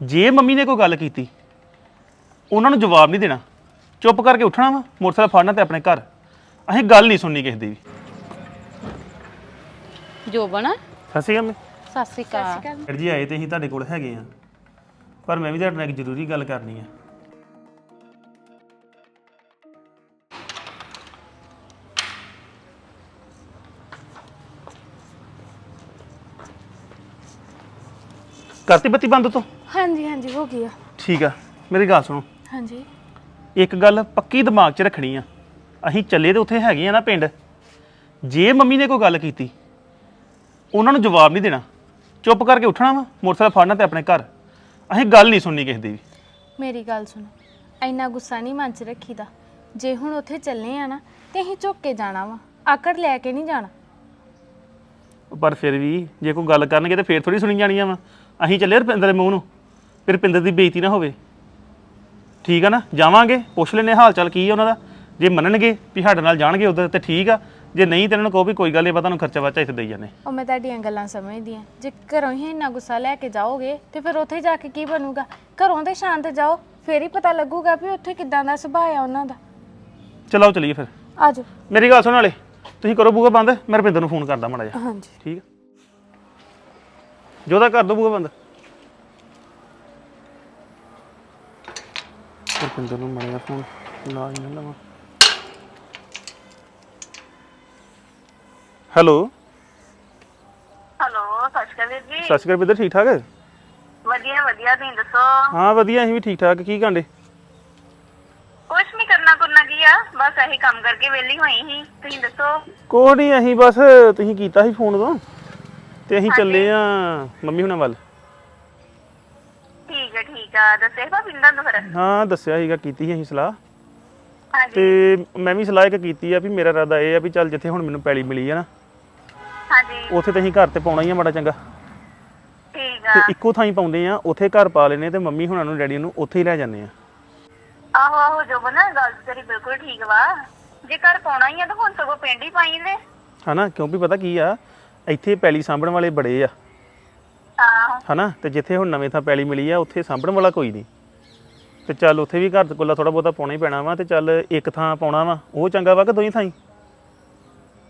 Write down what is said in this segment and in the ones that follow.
ਜੇ ਮੰਮੀ ਨੇ ਕੋਈ ਗੱਲ ਕੀਤੀ ਉਹਨਾਂ ਨੂੰ ਜਵਾਬ ਨਹੀਂ ਦੇਣਾ। ਚੁੱਪ ਕਰਕੇ ਉੱਠਣਾ ਵਾ ਮੋਟਰਸਾਈਕਲ ਫੜਨਾ ਤੇ ਆਪਣੇ ਘਰ। ਅਸੀਂ ਗੱਲ ਨਹੀਂ ਸੁਣਨੀ ਕਿਸੇ ਦੀ ਵੀ। ਜੋਬਨ? ਸਸੀ ਮੈਂ ਸਤਿ ਸ਼੍ਰੀ ਅਕਾਲ। ਜੀ ਆਏ ਤੇ ਅਸੀਂ ਤੁਹਾਡੇ ਕੋਲ ਹੈਗੇ ਆ। ਪਰ ਮੈਂ ਵੀ ਤੁਹਾਡੇ ਨਾਲ ਇੱਕ ਜ਼ਰੂਰੀ ਗੱਲ ਕਰਨੀ ਆ। ਕਰਤੀ ਬੱਤੀ ਬੰਦ ਤੋਂ? ਹਾਂਜੀ ਹਾਂਜੀ ਹੋ ਗਿਆ ਠੀਕ ਆ ਮੇਰੀ ਗੱਲ ਸੁਣੋ। ਹਾਂਜੀ। ਇੱਕ ਗੱਲ ਪੱਕੀ ਦਿਮਾਗ 'ਚ ਰੱਖਣੀ ਆ। ਅਸੀਂ ਚੱਲੇ ਤੇ ਉੱਥੇ ਹੈਗੇ ਆ ਨਾ ਪਿੰਡ। ਜੇ ਮੰਮੀ ਨੇ ਕੋਈ ਗੱਲ ਕੀਤੀ ਉਹਨਾਂ ਨੂੰ ਜਵਾਬ ਨਹੀਂ ਦੇਣਾ। ਚੁੱਪ ਕਰਕੇ ਉੱਠਣਾ ਵਾ ਮੋਟਰਸਾਈਕਲ ਫੜਨਾ ਤੇ ਆਪਣੇ ਘਰ। ਅਸੀਂ ਗੱਲ ਨਹੀਂ ਸੁਣਨੀ ਕਿਸੇ ਦੀ ਵੀ। ਮੇਰੀ ਗੱਲ ਸੁਣੋ ਇੰਨਾ ਗੁੱਸਾ ਨਹੀਂ ਮਨ 'ਚ ਰੱਖੀਦਾ। ਜੇ ਹੁਣ ਉੱਥੇ ਚੱਲੇ ਆ ਨਾ ਤੇ ਅਸੀਂ ਝੁੱਕ ਕੇ ਜਾਣਾ ਵਾ ਆਕੜ ਲੈ ਕੇ ਨਹੀਂ ਜਾਣਾ। ਪਰ ਫਿਰ ਵੀ ਜੇ ਕੋਈ ਗੱਲ ਕਰਨਗੇ ਤੇ ਫੇਰ ਥੋੜੀ ਸੁਣੀ ਜਾਣੀਆਂ ਵਾ। ਅਸੀਂ ਚੱਲੇ ਰੁਪਿੰਦਰ ਦੇ ਮੂੰਹ ਨੂੰ ਫਿਰ ਰੁਪਿੰਦਰ ਦੀ ਬੇਇੱਜ਼ਤੀ ਨਾ ਹੋਵੇ। ਠੀਕ ਆ ਨਾ? ਜਾਵਾਂਗੇ ਪੁੱਛ ਲੈਨੇ ਹਾਲ ਚਾਲ ਕੀ ਆ ਉਹਨਾਂ ਦਾ। ਜੇ ਮੰਨਣਗੇ ਵੀ ਸਾਡੇ ਨਾਲ ਜਾਣਗੇ ਉਧਰ ਤੇ ਠੀਕ ਆ ਜੇ ਨਹੀਂ ਤੇ ਇਹਨਾਂ ਨੂੰ ਕਹੋ ਵੀ ਕੋਈ ਗੱਲ ਨਹੀਂ ਆਪਾਂ ਤੁਹਾਨੂੰ ਖਰਚਾ ਵਾਚਾ ਇੱਥੇ ਦੇਈ ਜਾਂਦੇ ਉਹ ਮੈਂ ਤੁਹਾਡੀਆਂ ਗੱਲਾਂ ਸਮਝਦੀ ਆ ਜੇ ਘਰੋਂ ਹੀ ਇੰਨਾ ਗੁੱਸਾ ਲੈ ਕੇ ਜਾਓਗੇ ਤੇ ਫਿਰ ਉੱਥੇ ਜਾ ਕੇ ਕੀ ਬਣੂਗਾ? ਘਰੋਂ ਤੇ ਸ਼ਾਂਤ ਜਾਓ ਫੇਰ ਹੀ ਪਤਾ ਲੱਗੂਗਾ ਵੀ ਉੱਥੇ ਕਿੱਦਾਂ ਦਾ ਸੁਭਾਅ ਆ ਉਹਨਾਂ ਦਾ। ਚਲੋ ਚਲੀਏ ਫਿਰ। ਆਜੋ ਮੇਰੀ ਗੱਲ ਸੁਣ ਵਾਲੇ ਤੁਸੀਂ ਕਰੋ ਬੂਗਾ ਬੰਦ ਮੈਂ ਰੁਪਿੰਦਰ ਨੂੰ ਫੋਨ ਕਰਦਾ ਮਾੜਾ ਜਿਹਾ। ਹਾਂਜੀ। ਠੀਕ ਆ? ਜੋਦਾ ਕਰ ਦੋ ਬੰਦ। ਰੁਪਿੰਦਰ ਨੂੰ ਮਾੜਾ ਜਿਹਾ ਫੋਨ ਲਾ ਹੀ ਨਾ ਲਵਾਂ। ਹੈਲੋ। ਹੈਲੋ ਸਤਿ ਸ਼੍ਰੀ ਅਕਾਲ ਵੀਰ ਜੀ। ਸਤਿ ਸ਼੍ਰੀ ਅਕਾਲ ਬਿੱਦਰ ਠੀਕ ਠਾਕ? ਵਧੀਆ ਵਧੀਆ ਤੁਸੀਂ ਦੱਸੋ? ਹਾਂ ਵਧੀਆ ਅਸੀਂ ਵੀ ਠੀਕ ਠਾਕ। ਕੀ ਕਾਂਡੇ ਕੁਛ ਨਹੀਂ ਕਰਨਾ ਕਰਨਾ ਕੀ ਆ ਬਸ ਇਹੀ ਕੰਮ ਕਰਕੇ ਵਿਹਲੀ ਹੋਈ ਸੀ। ਤੁਸੀਂ ਦੱਸੋ? ਕੋਈ ਨਹੀਂ ਅਸੀਂ ਬਸ ਤੁਸੀਂ ਕੀਤਾ ਸੀ ਫੋਨ ਤੋਂ ਤੇ ਅਸੀਂ ਚੱਲੇ ਆ ਮੰਮੀ ਹੁਣਾਂ ਵੱਲ। ਠੀਕ ਹੈ ਠੀਕ ਆ ਦੱਸੇ ਭਾਬੀ ਨੂੰ ਤੁਹਾਨੂੰ ਫਿਰ? ਹਾਂ ਦੱਸਿਆ ਸੀਗਾ ਕੀਤੀ ਸੀ ਅਸੀਂ ਸਲਾਹ। ਹਾਂਜੀ। ਤੇ ਮੈਂ ਵੀ ਸਲਾਹ ਇੱਕ ਕੀਤੀ ਆ ਵੀ ਮੇਰਾ ਇਰਾਦਾ ਇਹ ਆ ਵੀ ਚੱਲ ਜਿੱਥੇ ਹੁਣ ਮੈਨੂੰ ਪੈਲੀ ਮਿਲੀ ਆ ਨਾ ਹਾਂਜੀ। ਉੱਥੇ ਤਾਂ ਅਸੀਂ ਘਰ ਤੇ ਪਾਉਣਾ ਹੀ ਆ ਬੜਾ ਚੰਗਾ। ਠੀਕ ਤੇ ਆ ਇੱਕੋ ਥਾਂ ਹੀ ਪਾਉਂਦੇ ਆ ਉੱਥੇ ਘਰ ਪਾ ਲੈਨੇ ਤੇ ਮੰਮੀ ਹੁਣਾਂ ਨੂੰ ਡੈਡੀ ਨੂੰ ਉੱਥੇ ਹੀ ਲੈ ਜਾਂਦੇ ਆ। ਆਹੋ ਆਹੋ ਜੋ ਬਣਾ ਗੱਲ ਤੇਰੀ ਬਿਲਕੁਲ ਠੀਕ ਵਾ। ਜੇ ਘਰ ਪਾਉਣਾ ਹੀ ਆ ਤਾਂ ਹੁਣ ਸਗੋਂ ਪਿੰਡ ਹੀ ਪਾਈ ਨੇ। ਹਨਾ ਕਿਉਂਕਿ ਪਤਾ ਕੀ ਆ ਇੱਥੇ ਪੈਲੀ ਸਾਂਭਣ ਵਾਲੇ ਬੜੇ ਆ। ਆਹੋ ਹਨਾ? ਤੇ ਜਿੱਥੇ ਹੁਣ ਨਵੇਂ ਥਾਂ ਪੈਲੀ ਮਿਲੀ ਆ ਉੱਥੇ ਸਾਂਭਣ ਵਾਲਾ ਕੋਈ ਨਹੀਂ। ਤੇ ਚੱਲ ਉੱਥੇ ਵੀ ਘਰ ਕੋਲਾ ਥੋੜਾ ਬਹੁਤਾ ਪਾਉਣਾ ਹੀ ਪੈਣਾ ਵਾ ਤੇ ਚੱਲ ਇੱਕ ਥਾਂ ਪਾਉਣਾ ਵਾ। ਉਹ ਚੰਗਾ ਵਾ ਕਿ ਦੋਈ ਥਾਂ ਹੀ?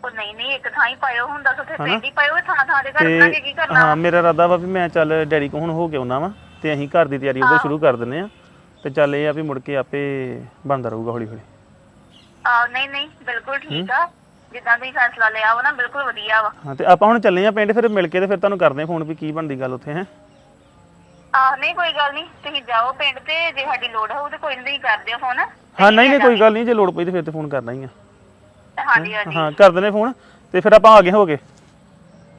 ਉਹ ਨਹੀਂ ਨਹੀਂ ਇੱਕ ਥਾਂ ਹੀ ਪਾਇਓ। ਹੁੰਦਾ ਤਾਂ ਉੱਥੇ ਹਨਾ? ਪਿੰਡ ਹੀ ਪਾਇਓ ਥਾਂ ਥਾਂ ਦੇ ਘਰ ਬਣਾ ਕੇ ਕੀ ਤੇ ਕਰਨਾ ਹਾਂ ਮੇਰਾ ਇਰਾਦਾ ਵਾ ਵੀ ਮੈਂ ਚੱਲ ਡੈਡੀ ਕੋ ਹੁਣ ਹੋ ਕੇ ਆਉਣਾ ਵਾ ਤੇ ਅਸੀਂ ਘਰ ਦੀ ਤਿਆਰੀ ਉਹਦੇ ਸ਼ੁਰੂ ਕਰ ਦਿੰਨੇ ਆ। ਤੇ ਚੱਲ ਇਹ ਆ ਵੀ ਮੁੜ ਕੇ ਆਪੇ ਬਣਦਾ ਰਹੂਗਾ ਹੌਲੀ ਹੌਲੀ ਆਹ ਨਹੀਂ ਨਹੀਂ ਬਿਲਕੁਲ ਠੀਕ ਆ। ਜਿੱਦਾਂ ਤੁਸੀਂ ਫੈਸਲਾ ਲਿਆ ਵਾ ਨਾ ਬਿਲਕੁਲ ਵਧੀਆ ਵਾ। ਹਾਂ ਤੇ ਆਪਾਂ ਹੁਣ ਚੱਲੇ ਆ ਪਿੰਡ ਫਿਰ ਮਿਲ ਕੇ ਤੇ ਫਿਰ ਤੁਹਾਨੂੰ ਕਰਦੇ ਆ ਫੋਨ ਵੀ ਕੀ ਬਣਦੀ ਗੱਲ ਉੱਥੇ ਹੈ? ਆਹ ਨਹੀਂ ਕੋਈ ਗੱਲ ਨਹੀਂ ਤੁਸੀਂ ਜਾਓ ਪਿੰਡ ਤੇ ਜੇ ਸਾਡੀ ਲੋੜ ਹੋਊ ਤੇ ਕੋਈ ਨਹੀਂ ਕਰ ਦਿਓ ਫੋਨ। ਹਾਂ ਨਹੀਂ ਨਹੀਂ ਕੋਈ ਗੱਲ ਨਹੀਂ ਜੇ ਲੋੜ ਪਈ ਤੇ ਫਿਰ ਤੇ ਫੋਨ ਕਰਨਾ ਹੀ ਆ। ਹਾਂਜੀ ਹਾਂਜੀ ਹਾਂ ਕਰ ਦਿੰਦੇ ਫੋਨ ਤੇ ਫਿਰ ਆਪਾਂ ਆ ਗਏ ਹੋ ਗਏ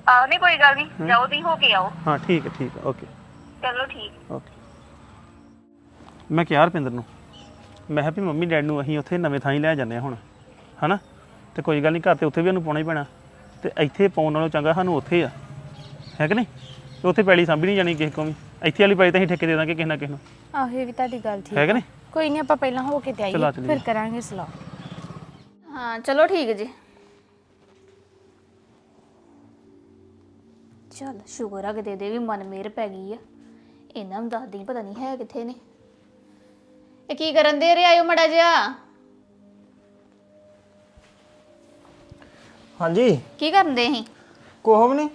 ਆਹ ਨਹੀਂ ਕੋਈ ਗੱਲ ਨਹੀਂ ਜਾਓ ਤੁਸੀਂ ਹੋ ਕੇ ਆਓ। ਹਾਂ ਠੀਕ ਹੈ ਠੀਕ ਹੈ ਓਕੇ। ਚਲੋ ਠੀਕ। ਓਕੇ। ਮੈਂ ਕਿਹਾ ਰਪਿੰਦਰ ਨੂੰ ਮੈਂ ਕਿਹਾ ਵੀ ਮੰਮੀ ਡੈਡ ਨੂੰ ਅਸੀਂ ਉੱਥੇ ਨਵੇਂ ਥਾਂ ਹੀ ਲੈ ਜਾਂਦੇ ਹਾਂ ਹੁਣ ਹਨਾ? ਤੇ ਕੋਈ ਗੱਲ ਨਹੀਂ ਘਰ ਤੇ ਉੱਥੇ ਵੀ ਉਹਨੂੰ ਪਾਉਣਾ ਹੀ ਪੈਣਾ। ਤੇ ਇੱਥੇ ਪਾਉਣ ਨਾਲੋਂ ਚੰਗਾ ਸਾਨੂੰ ਉੱਥੇ ਆ। ਹੈ ਕਿ ਨਹੀਂ? ਤੇ ਉੱਥੇ ਪੈਲੀ ਸਾਂਭੀ ਨਹੀਂ ਜਾਣੀ ਕਿਸੇ ਕੋਲ ਵੀ। ਇੱਥੇ ਵਾਲੀ ਪੈਲੀ ਤਾਂ ਅਸੀਂ ਠੇਕੇ ਦੇ ਦਾਂਗੇ ਕਿਸੇ ਨਾ ਕਿਸੇ ਨੂੰ। ਆਹੋ ਇਹ ਵੀ ਤੁਹਾਡੀ ਗੱਲ ਠੀਕ ਹੈ ਕਿ ਨਹੀਂ? ਕੋਈ ਨਹੀਂ ਆਪਾਂ ਪਹਿਲਾਂ ਹੋ ਕੇ ਤੇ ਚਲੋ ਆ ਆਈਏ। ਚੱਲੀਏ। ਫਿਰ ਕਰਾਂਗੇ ਸਲਾਹ। ਹਾਂ ਚਲੋ ਠੀਕ ਜੀ। ਚਲ ਸ਼ੁਕਰ ਆ ਕਿਤੇ ਦੇ ਵੀ ਮਨ ਮੇਰ ਪੈ ਗਈ ਆ। ਇਹਨਾਂ ਨੂੰ ਦੱਸਦੀ ਪਤਾ ਨਹੀਂ ਹੈ ਕਿੱਥੇ ਨੇ। ਇਹ ਕੀ ਕਰਨ ਦੇ ਰੇ ਆਇਓ ਮੜਾ ਜਿਹਾ? ਹਾਂਜੀ। ਕੀ ਕਰਨ ਦੇ ਸੀ? ਕੋਹ ਵੀ ਨਹੀਂ।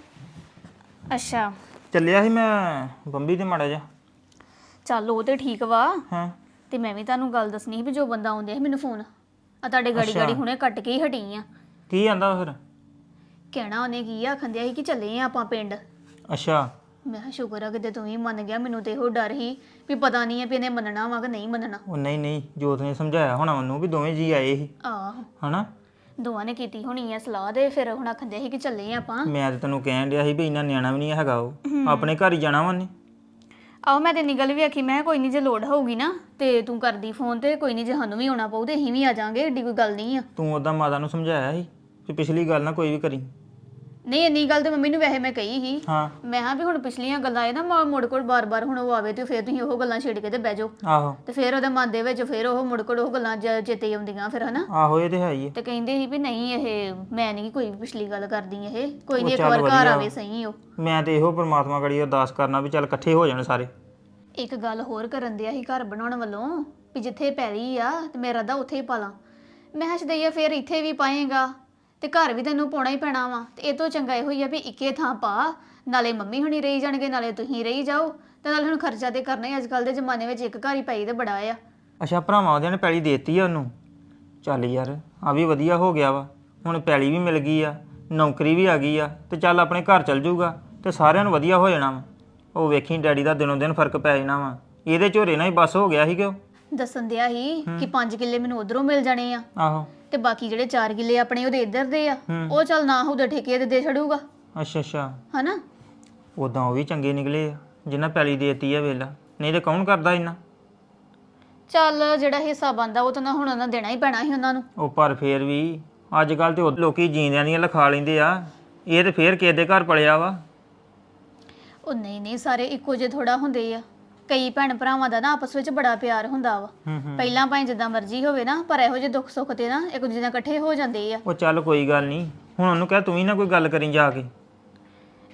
ਅੱਛਾ। ਚੱਲਿਆ ਸੀ ਮੈਂ ਬੰਬੀ ਤੇ ਮਾੜਾ ਜਾ ਚੱਲ ਉਹ ਤੇ ਠੀਕ ਵਾ। ਹਾਂ। ਤੇ ਮੈਂ ਵੀ ਤੁਹਾਨੂੰ ਗੱਲ ਦੱਸਣੀ ਸੀ ਵੀ ਜੋ ਬੰਦਾ ਆਉਂਦੇ ਸੀ ਮੈਨੂੰ ਫੋਨ। ਆ ਤੁਹਾਡੇ ਗਾੜੀ। ਗਾੜੀ ਹੁਣੇ ਕੱਟ ਕੇ ਹੀ ਹਟੀ ਆ। ਕੀ ਆਂਦਾ ਫਿਰ? ਕਹਿਣਾ ਉਹਨੇ ਕੀ ਆ ਆਖੰਦਿਆ ਸੀ ਕਿ ਚੱਲੇ ਆ ਆਪਾਂ ਪਿੰਡ। ਅੱਛਾ। ਮੈਂ ਕਿਹਾ ਸ਼ੁਕਰ ਆ ਕਿਤੇ ਤੂੰ ਵੀ ਮੰਨ ਗਿਆ ਮੈਨੂੰ ਤੇ ਇਹੋ ਡਰ ਸੀ ਵੀ ਪਤਾ ਨਹੀਂ ਹੈ ਵੀ ਇਹਨੇ ਮੰਨਣਾ ਵਾ ਕਿ ਨਹੀਂ ਮੰਨਣਾ। ਉਹ ਨਹੀਂ ਨਹੀਂ ਜੋਤ ਨੇ ਸਮਝਾਇਆ ਹੋਣਾ ਉਹਨੂੰ ਵੀ ਦੋਵੇਂ ਜੀ ਆਏ ਸੀ। ਆਹ। ਹਨਾ? ਦੋਵਾਂ ਨੇ ਕੀਤੀ ਹੋਣੀ ਆ ਸਲਾਹ ਦੇ ਫਿਰ ਹੁਣ ਆਖੰਦੇ ਸੀ ਕਿ ਚੱਲੇ ਆਪਾਂ। ਮੈਂ ਤੇ ਤੈਨੂੰ ਕਹਿਣ ਡਿਆ ਸੀ ਵੀ ਇੰਨਾ ਨਿਆਣਾ ਵੀ ਨਹੀਂ ਹੈਗਾ ਉਹ। ਆਪਣੇ ਘਰ ਹੀ ਜਾਣਾ ਵਾ ਉਹਨੇ। ਆਹੋ ਮੈਂ ਤੇ ਨਿਕਲ ਵੀ ਆਖੀ ਮੈਂ ਕਿਹਾ ਕੋਈ ਨਹੀਂ ਜੇ ਲੋੜ ਹੋਊਗੀ ਨਾ ਤੇ ਤੂੰ ਕਰਦੀ ਫੋਨ ਤੇ ਕੋਈ ਨਹੀਂ ਜੇ ਸਾਨੂੰ ਵੀ ਆਉਣਾ ਪਊ ਤੇ ਅਸੀਂ ਵੀ ਆ ਜਾਾਂਗੇ ਏਡੀ ਕੋਈ ਗੱਲ ਨਹੀਂ ਆ। ਤੂੰ ਉਹਦਾ ਮਾਤਾ ਨੂੰ ਸਮਝਾਇਆ ਸੀ ਕਿ ਪਿਛਲੀ ਗੱਲ ਨਾ ਕੋਈ ਵੀ ਕਰੀ। ਨਹੀਂ ਇੰਨੀ ਗੱਲ ਤੇ ਮੰਮੀ ਨੂੰ ਵੈਸੇ ਮੈਂ ਕਹੀ ਸੀ। ਹਾਂ। ਮੈਂ ਹਾਂ ਵੀ ਹੁਣ ਪਿਛਲੀਆਂ ਗੱਲਾਂ ਇਹ ਨਾ ਮ- ਮੁੜ ਕੋਲ ਬਾਰ-ਬਾਰ ਹੁਣ ਉਹ ਆਵੇ ਤੇ ਫਿਰ ਤੁਸੀਂ ਉਹ ਗੱਲਾਂ ਛੇੜ ਕੇ ਤੇ ਬਹਿ ਜਾਓ। ਆਹੋ। ਤੇ ਫਿਰ ਉਹਦੇ ਮਨ ਦੇ ਵਿੱਚ ਫਿਰ ਉਹ ਮੁੜ ਕੋਲ ਉਹ ਗੱਲਾਂ ਜ- ਚੇਤੇ ਆਉਂਦੀਆਂ ਫਿਰ ਹਨਾ? ਆਹੋ ਇਹ ਤੇ ਹੈ ਹੀ। ਤੇ ਕਹਿੰਦੇ ਸੀ ਵੀ ਨਹੀਂ ਇਹ ਮੈਂ ਨਹੀਂ ਕੋਈ ਪਿਛਲੀ ਗੱਲ ਕਰਦੀ ਇਹ। ਕੋਈ ਨਹੀਂ ਇੱਕ ਵਾਰ ਘਰ। ਆਵੇ ਸਹੀ ਉਹ। ਮੈਂ ਤੇ ਇਹੋ ਪ੍ਰਮਾਤਮਾ ਗੜੀ ਅਰਦਾਸ ਕਰਨਾ ਵੀ ਚੱਲ ਇਕੱਠੇ ਹੋ ਜਾਣ ਸਾਰੇ। ਇੱਕ ਗੱਲ ਹੋਰ ਕਰਨ ਦਿਆ ਸੀ ਘਰ ਬਣਾਉਣ ਵੱਲੋਂ ਵੀ ਜਿੱਥੇ ਪੈਲੀ ਆ ਤੇ ਮੇਰਾ ਦਾ ਉੱਥੇ ਹੀ ਪਾ ਲਾਂ ਮੈਂ ਕਿਹਾ ਸ਼ਦਈਆ ਫੇਰ ਇੱਥੇ ਵੀ ਪਾਏਗਾ। ਤੇ ਘਰ ਵੀ ਤੈਨੂੰ ਪਾਉਣਾ ਹੀ ਪੈਣਾ ਵਾ। ਤੇ ਇਹ ਤੋਂ ਚੰਗਾ ਇਹੋ ਹੀ ਆ ਵੀ ਇੱਕੇ ਥਾਂ ਪਾ। ਨਾਲੇ ਮੰਮੀ ਹੁਣੀ ਰਹੀ ਜਾਣਗੇ ਨਾਲੇ ਤੁਸੀਂ ਰਹੀ ਜਾਓ। ਤੇ ਨਾਲੇ ਹੁਣ ਖਰਚਾ ਤੇ ਕਰਨਾ ਹੀ ਅੱਜ ਕੱਲ ਦੇ ਜ਼ਮਾਨੇ ਵਿੱਚ ਇੱਕ ਘਰ ਹੀ ਪਈ ਤੇ ਬੜਾ ਆ। ਅੱਛਾ ਭਰਾਵਾਂ ਉਹਦਿਆਂ ਨੇ ਪੈਲੀ ਦੇਤੀ ਆ ਉਹਨੂੰ? ਚੱਲ ਯਾਰ ਆ ਵੀ ਵਧੀਆ ਹੋ ਗਿਆ ਵਾ। ਹੁਣ ਪੈਲੀ ਵੀ ਮਿਲ ਗਈ ਆ ਨੌਕਰੀ ਵੀ ਆ ਗਈ ਆ ਤੇ ਚੱਲ ਆਪਣੇ ਘਰ ਚੱਲ ਜਾਊਗਾ ਤੇ ਸਾਰਿਆਂ ਨੂੰ ਵਧੀਆ ਹੋ ਜਾਣਾ ਵਾ। ਉਹ ਵੇਖੀ ਡੈਡੀ ਦਾ ਦਿਨੋਂ ਦਿਨ ਫ਼ਰਕ ਪੈ ਜਾਣਾ ਵਾ। ਇਹਦੇ ਝੋਰੇ ਨਾਲ ਹੀ ਬਸ ਹੋ ਗਿਆ ਸੀ ਕਿ ਉਹ ਦੱਸਣ ਦਿਆ ਸੀ ਕਿ 5 ਕਿੱਲੇ ਮੈਨੂੰ ਉਧਰੋਂ ਮਿਲ ਜਾਣੇ ਆ। ਆਹੋ। ਤੇ ਬਾਕੀ ਜਿਹੜੇ 4 ਕਿੱਲੇ ਆਪਣੇ ਉਹਦੇ ਇੱਧਰ ਦੇ ਆ ਉਹ ਚੱਲ ਨਾ ਉਹਦੇ ਠੇਕੇ ਤੇ ਦੇ ਛੜੂਗਾ ਅੱਛਾ ਅੱਛਾ। ਹਨਾ? ਉਦਾਂ ਉਹ ਵੀ ਚੰਗੇ ਨਿਕਲੇ ਆ ਜਿੰਨਾ ਪੈਲੀ ਦੇਤੀ ਆ ਵੇਲਾ। ਨਹੀਂ ਤੇ ਕੌਣ ਕਰਦਾ ਇੰਨਾ? ਚੱਲ ਜਿਹੜਾ ਹਿੱਸਾ ਬੰਦਾ ਉਹ ਤਾਂ ਨਾ ਹੁਣ ਉਹਨਾਂ ਦੇਣਾ ਹੀ ਪੈਣਾ ਸੀ ਉਹਨਾਂ ਨੂੰ। ਉਹ ਪਰ ਫੇਰ ਵੀ ਅੱਜ ਕੱਲ ਤੇ ਉਹ ਲੋਕੀ ਜੀਂਦਿਆਂ ਦੀਆਂ ਲਿਖਾ ਲੈਂਦੇ ਆ। ਇਹ ਤੇ ਫੇਰ ਕਿਸੇ ਦੇ ਘਰ ਪਲਿਆ ਵਾ। ਉਹ ਨਹੀਂ ਨਹੀਂ ਸਾਰੇ ਇੱਕੋ ਜਿਹੇ ਥੋੜਾ ਹੁੰਦੇ ਆ। ਕਈ ਭੈਣ ਭਰਾਵਾਂ ਦਾ ਨਾ ਆਪਸ ਵਿੱਚ ਬੜਾ ਪਿਆਰ ਹੁੰਦਾ ਵਾ। ਪਹਿਲਾਂ ਭਾਵੇਂ ਜਿੱਦਾਂ ਮਰਜ਼ੀ ਹੋਵੇ ਨਾ ਪਰ ਇਹੋ ਜਿਹੇ ਦੁੱਖ ਸੁੱਖ ਤੇ ਨਾ ਇੱਕ ਦੂਜੇ ਨਾਲ ਇਕੱਠੇ ਹੋ ਜਾਂਦੇ ਆ। ਉਹ ਚੱਲ ਕੋਈ ਗੱਲ ਨਹੀਂ। ਹੁਣ ਉਹਨੂੰ ਕਹਿ ਤੂੰ ਵੀ ਨਾ ਕੋਈ ਗੱਲ ਕਰੀ ਜਾ ਕੇ।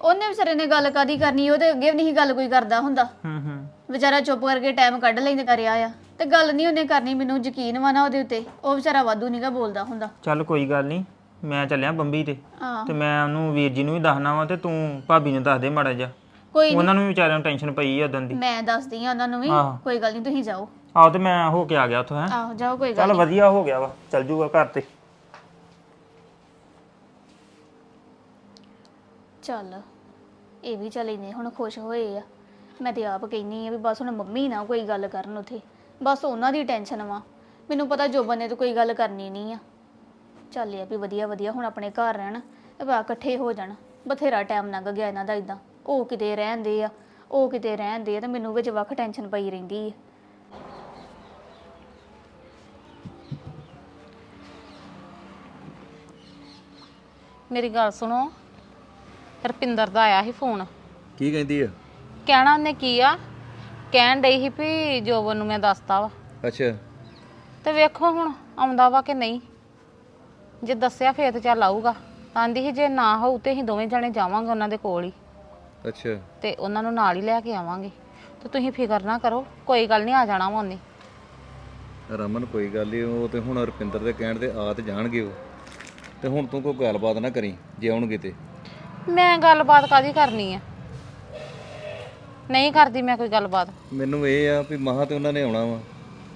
ਉਹਨੇ ਵਿਚਾਰੇ ਨੇ ਗੱਲ ਕਾਦੀ ਕਰਨੀ ਉਹ ਤੇ ਅੱਗੇ ਵੀ ਨਹੀਂ ਗੱਲ ਕੋਈ ਕਰਦਾ ਹੁੰਦਾ। ਹੂੰ ਹੂੰ। ਵਿਚਾਰਾ ਚੁੱਪ ਕਰਕੇ ਟਾਈਮ ਕੱਢ ਲੈਂਦੇ ਕਰਿਆ ਆ। ਤੇ ਗੱਲ ਨਹੀਂ ਉਹਨੇ ਕਰਨੀ ਮੈਨੂੰ ਯਕੀਨ ਵਾ ਨਾ ਉਹਦੇ ਉੱਤੇ। ਉਹ ਵਿਚਾਰਾ ਵਾਧੂ ਨਹੀਂਗਾ ਬੋਲਦਾ ਹੁੰਦਾ। ਚੱਲ ਕੋਈ ਗੱਲ ਨਹੀਂ। ਮੈਂ ਚੱਲਿਆ ਬੰਬੀ ਤੇ। ਤੇ ਮੈਂ ਉਹਨੂੰ ਵੀਰ ਜੀ ਨੂੰ ਵੀ ਦੱਸਣਾ ਵਾ ਤੇ ਤੂੰ ਭਾਬੀ ਨੂੰ ਦੱਸ ਦੇ ਮਾੜਾ ਜਿਹਾ। ਕੋਈ ਉਹਨਾਂ ਨੂੰ। ਵੀ ਵਿਚਾਰਿਆਂ ਨੂੰ ਟੈਨਸ਼ਨ ਪਈ ਆ ਉਦੋਂ ਦੀ। ਮੈਂ ਦੱਸਦੀ ਆ ਉਹਨਾਂ ਨੂੰ ਵੀ ਆਹੋ। ਕੋਈ ਗੱਲ ਨਹੀਂ ਤੁਸੀਂ ਜਾਓ। ਆਹੋ ਤੇ ਮੈਂ ਹੋ ਕੇ ਆ ਗਿਆ ਉੱਥੋਂ ਹੈ। ਆਹੋ ਜਾਓ ਕੋਈ ਗੱਲ ਚੱਲ ਵਧੀਆ ਹੋ ਗਿਆ ਵਾ ਚੱਲ ਜੂਗਾ ਘਰ ਤੇ। ਚੱਲ ਇਹ ਵੀ ਚੱਲ ਇੰਨੇ ਹੁਣ ਖੁਸ਼ ਹੋਏ ਆ। ਮੈਂ ਤੇ ਆਪ ਕਹਿੰਨੀ ਆ ਵੀ ਬਸ ਹੁਣ ਮੰਮੀ ਨਾ ਕੋਈ ਗੱਲ ਕਰਨ ਉਥੇ। ਬਸ ਉਹਨਾਂ ਦੀ ਟੈਨਸ਼ਨ ਵਾ। ਮੈਨੂੰ ਪਤਾ ਜੋਬਨ ਨੇ ਤਾਂ ਕੋਈ ਗੱਲ ਕਰਨੀ ਨਹੀਂ ਆ। ਚੱਲ ਇਹ ਆ ਵੀ ਵਧੀਆ ਵਧੀਆ ਹੁਣ ਆਪਣੇ ਘਰ ਰਹਿਣ ਤੇ ਬਾ ਇਕੱਠੇ ਹੋ ਜਾਣ। ਬਥੇਰਾ ਟਾਈਮ ਲੰਘ ਗਿਆ ਇਹਨਾਂ ਦਾ ਇਦਾਂ ਉਹ ਕਿਤੇ ਰਹਿੰਦੇ ਆ ਉਹ ਕਿਤੇ ਰਹਿੰਦੇ ਆ ਤੇ ਮੈਨੂੰ ਵਿੱਚ ਵੱਖ ਟੈਨਸ਼ਨ ਪਈ ਰਹਿੰਦੀ ਆ। ਮੇਰੀ ਗੱਲ ਸੁਣੋ ਰਪਿੰਦਰ ਦਾ ਆਇਆ ਸੀ ਫੋਨ। ਕੀ ਕਹਿੰਦੀ ਆ? ਕਹਿਣਾ ਉਹਨੇ ਕੀ ਆ? ਕਹਿਣ ਡਈ ਸੀ ਵੀ ਜੋਬਨ ਨੂੰ ਮੈਂ ਦੱਸਤਾ ਵਾ। ਅੱਛਾ। ਤੇ ਵੇਖੋ ਹੁਣ ਆਉਂਦਾ ਵਾ ਕਿ ਨਹੀਂ? ਜੇ ਦੱਸਿਆ ਫੇਰ ਤੇ ਚੱਲ ਆਊਗਾ। ਆਂਦੀ ਸੀ ਜੇ ਨਾ ਹੋਊ ਤੇ ਅਸੀਂ ਦੋਵੇਂ ਜਣੇ ਜਾਵਾਂਗੇ ਉਹਨਾਂ ਦੇ ਕੋਲ ਹੀ। ਅੱਛਾ। ਤੇ ਉਹਨਾਂ ਨੂੰ ਨਾਲ ਹੀ ਲੈ ਕੇ ਆਵਾਂਗੇ। ਤੇ ਤੁਸੀਂ ਫਿਕਰ ਨਾ ਕਰੋ ਕੋਈ ਗੱਲ ਨਹੀਂ ਆ ਜਾਣਾ ਵਾ ਉਹਨੇ। ਰਮਨ ਕੋਈ ਗੱਲ ਨਹੀਂ ਉਹ ਤੇ ਹੁਣ ਰੁਪਿੰਦਰ ਦੇ ਕਹਿਣ ਤੇ ਆ ਤੇ ਜਾਣਗੇ ਉਹ। ਤੇ ਹੁਣ ਤੂੰ ਕੋਈ ਗੱਲਬਾਤ ਨਾ ਕਰੀ ਜੇ ਆਉਣਗੇ ਤੇ। ਮੈਂ ਗੱਲਬਾਤ ਕਾਦੀ ਕਰਨੀ ਆ? ਨਹੀਂ ਕਰਦੀ ਮੈਂ ਕੋਈ ਗੱਲਬਾਤ। ਮੈਨੂੰ ਇਹ ਆ ਵੀ ਮਹਾ ਤੇ ਉਹਨਾਂ ਨੇ ਆਉਣਾ ਵਾ।